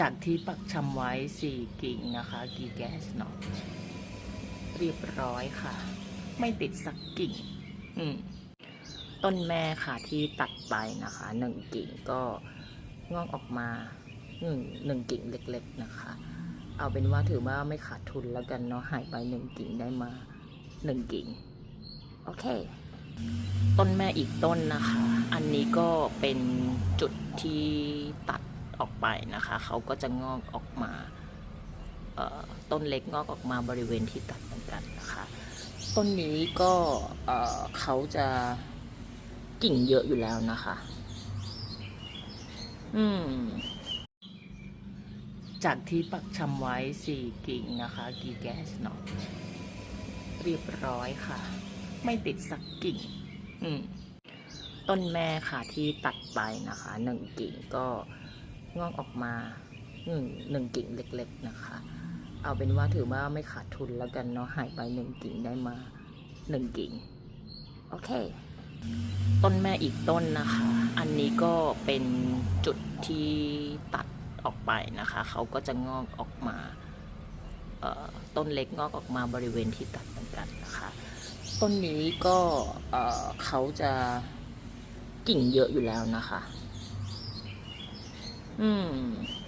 จากที่ปักชำไว้สี่กิ่งนะคะ กีแก๊สเนาะเรียบร้อยค่ะ ไม่ติดสักกิ่ง อืมต้นแม่ค่ะที่ตัดไปนะคะหนึ่งกิ่งก็งอกออกมาหนึ่งหนึ่งกิ่งเล็ก ๆนะคะ เอาเป็นว่าถือว่าไม่ขาดทุนแล้วกันเนาะหายไปหนึ่งกิ่งได้มาหนึ่งกิ่ง โอเค ต้นแม่อีกต้นนะคะ อันนี้ก็เป็นจุดที่ตัด ออกไปนะคะเขาก็จะงอกออกมาต้นเล็กงอกออกมาบริเวณที่ตัดเหมือนกันนะคะต้นนี้ก็เอ่อเขาจะกิ่งเยอะอยู่แล้วนะคะ อืม จากที่ปักชำไว้สี่กิ่งนะคะ กีแกสเนาะเรียบร้อยค่ะ ไม่ติดสักกิ่ง อืม ต้นแม่ค่ะที่ตัดไปนะคะหนึ่งกิ่งก็ งอกออกมาหนึ่งหนึ่งกิ่งเล็ก ๆนะคะ เอาเป็นว่าถือว่าไม่ขาดทุนแล้วกันเนาะหายไปหนึ่งกิ่งได้มาหนึ่งกิ่ง โอเค ต้นแม่อีกต้นนะคะ อันนี้ก็เป็นจุดที่ตัดออกไปนะคะ เขาก็จะงอกออกมาต้นเล็กงอกออกมาบริเวณที่ตัดเหมือนกันนะคะ ต้นนี้ก็เขาจะกิ่งเยอะอยู่แล้วนะคะ อืม